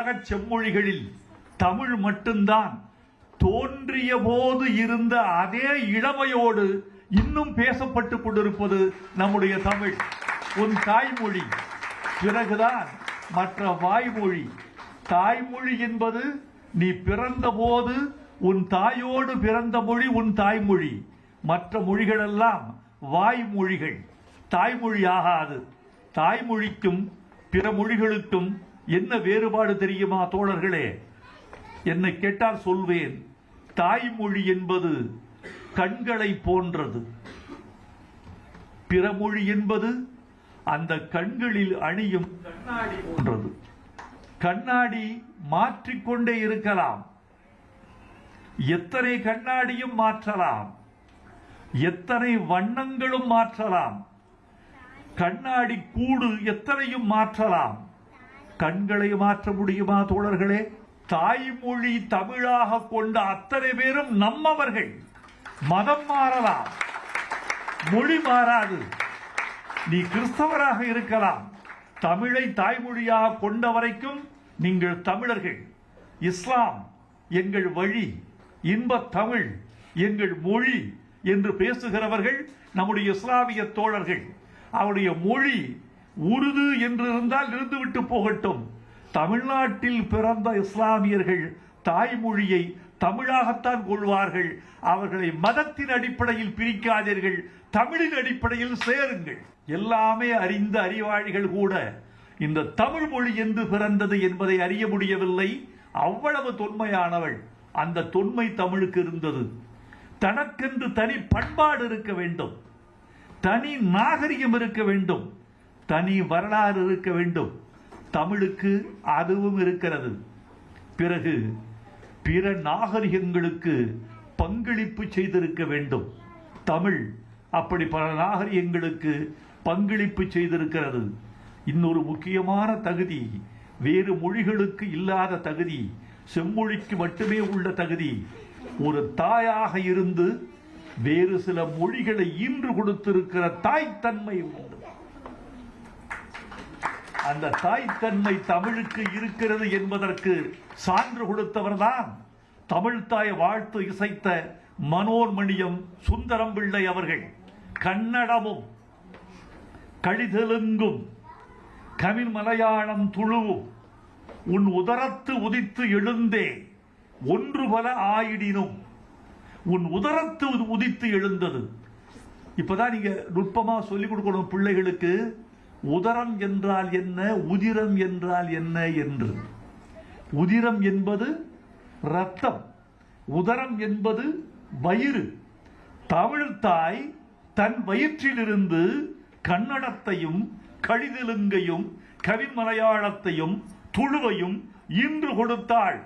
உலக செம்மொழிகளில் தமிழ் மட்டும்தான். தோன்றிய போது இருந்த அதே இளமையோடு இன்னும் பேசப்பட்டு கொண்டிருப்பது நம்முடைய தமிழ். உன் தாய்மொழி. பிறகுதான் மற்ற வாய்மொழி. தாய்மொழி என்பது நீ பிறந்தபோது உன் தாயோடு பிறந்த மொழி உன் தாய்மொழி. மற்ற மொழிகளெல்லாம் வாய்மொழிகள். தாய்மொழி ஆகாது. தாய்மொழிக்கும் பிற மொழிகளுக்கும் என்ன வேறுபாடு தெரியுமா தோழர்களே? என்னை கேட்டால் சொல்வேன் தாய்மொழி என்பது கண்களை போன்றது. பிறமொழி என்பது அந்த கண்களில் அணியும் கண்ணாடி போன்றது. கண்ணாடி மாற்றிக்கொண்டே இருக்கலாம். எத்தனை கண்ணாடியும் மாற்றலாம். எத்தனை வண்ணங்களும் மாற்றலாம். கண்ணாடி கூடு எத்தனையும் மாற்றலாம். கண்களை மாற்ற முடியுமா தோழர்களே? தாய்மொழி தமிழாக கொண்ட அத்தனை பேரும் நம்மவர்கள். மதம் மாறலாம். மொழி மாறாது. நீ கிறிஸ்தவராக இருக்கலாம். தமிழை தாய்மொழியாக கொண்ட வரைக்கும் நீங்கள் தமிழர்கள். இஸ்லாம் எங்கள் வழி. இன்பத் தமிழ் எங்கள் மொழி என்று பேசுகிறவர்கள் நம்முடைய இஸ்லாமிய தோழர்கள். அவருடைய மொழி உருது என்று இருந்தால் இருந்துவிட்டு போகட்டும். தமிழ்நாட்டில் பிறந்த இஸ்லாமியர்கள் தாய்மொழியை தமிழாகத்தான் கொள்வார்கள். அவர்களை மதத்தின் அடிப்படையில் பிரிக்காதீர்கள். தமிழின் அடிப்படையில் சேருங்கள். எல்லாமே அறிந்த அறிவாளிகள் கூட இந்த தமிழ் மொழி என்று பிறந்தது என்பதை அறிய முடியவில்லை. அவ்வளவு தொன்மையானவள். அந்த தொன்மை தமிழுக்கு இருந்தது. தனக்கென்று தனி பண்பாடு இருக்க வேண்டும். தனி நாகரிகம் இருக்க வேண்டும். தனி வரலாறு இருக்க வேண்டும். தமிழுக்கு அதுவும் இருக்கிறது. பிறகு பிற நாகரிகங்களுக்கு பங்களிப்பு செய்திருக்க வேண்டும். தமிழ் அப்படி பல நாகரிகங்களுக்கு பங்களிப்பு செய்திருக்கிறது. இன்னொரு முக்கியமான தகுதி வேறு மொழிகளுக்கு இல்லாத தகுதி செம்மொழிக்கு மட்டுமே உள்ள தகுதி. ஒரு தாயாக இருந்து வேறு சில மொழிகளை ஈன்று கொடுத்திருக்கிற தாய்த்தன்மை உண்டு அந்த தாய்த்தன்மை தமிழுக்கு இருக்கிறது என்பதற்கு சான்று கொடுத்தவர்தான் தமிழ் தாய் வாழ்த்து இசைத்த மனோன்மணியம் சுந்தரம் பிள்ளை அவர்கள். கன்னடமும் கழிதெலுங்கும் கவின் மலையாளம் துழுவும் உன் உதரத்து உதித்து எழுந்தே ஒன்று பல ஆயிடினும் உன் உதரத்து உதித்து எழுந்தது. இப்பதான் நீங்க நுட்பமா சொல்லிக் கொடுக்கணும் பிள்ளைகளுக்கு. உதரம் என்றால் என்ன? உதிரம் என்றால் என்ன என்று. உதிரம் என்பது ரத்தம் உதரம் என்பது வயிறு. தமிழ் தாய் தன் வயிற்றிலிருந்து கன்னடத்தையும் கழிதெலுங்கையும் கவிமலையாளத்தையும் துழுவையும் இன்று கொடுத்தாள்.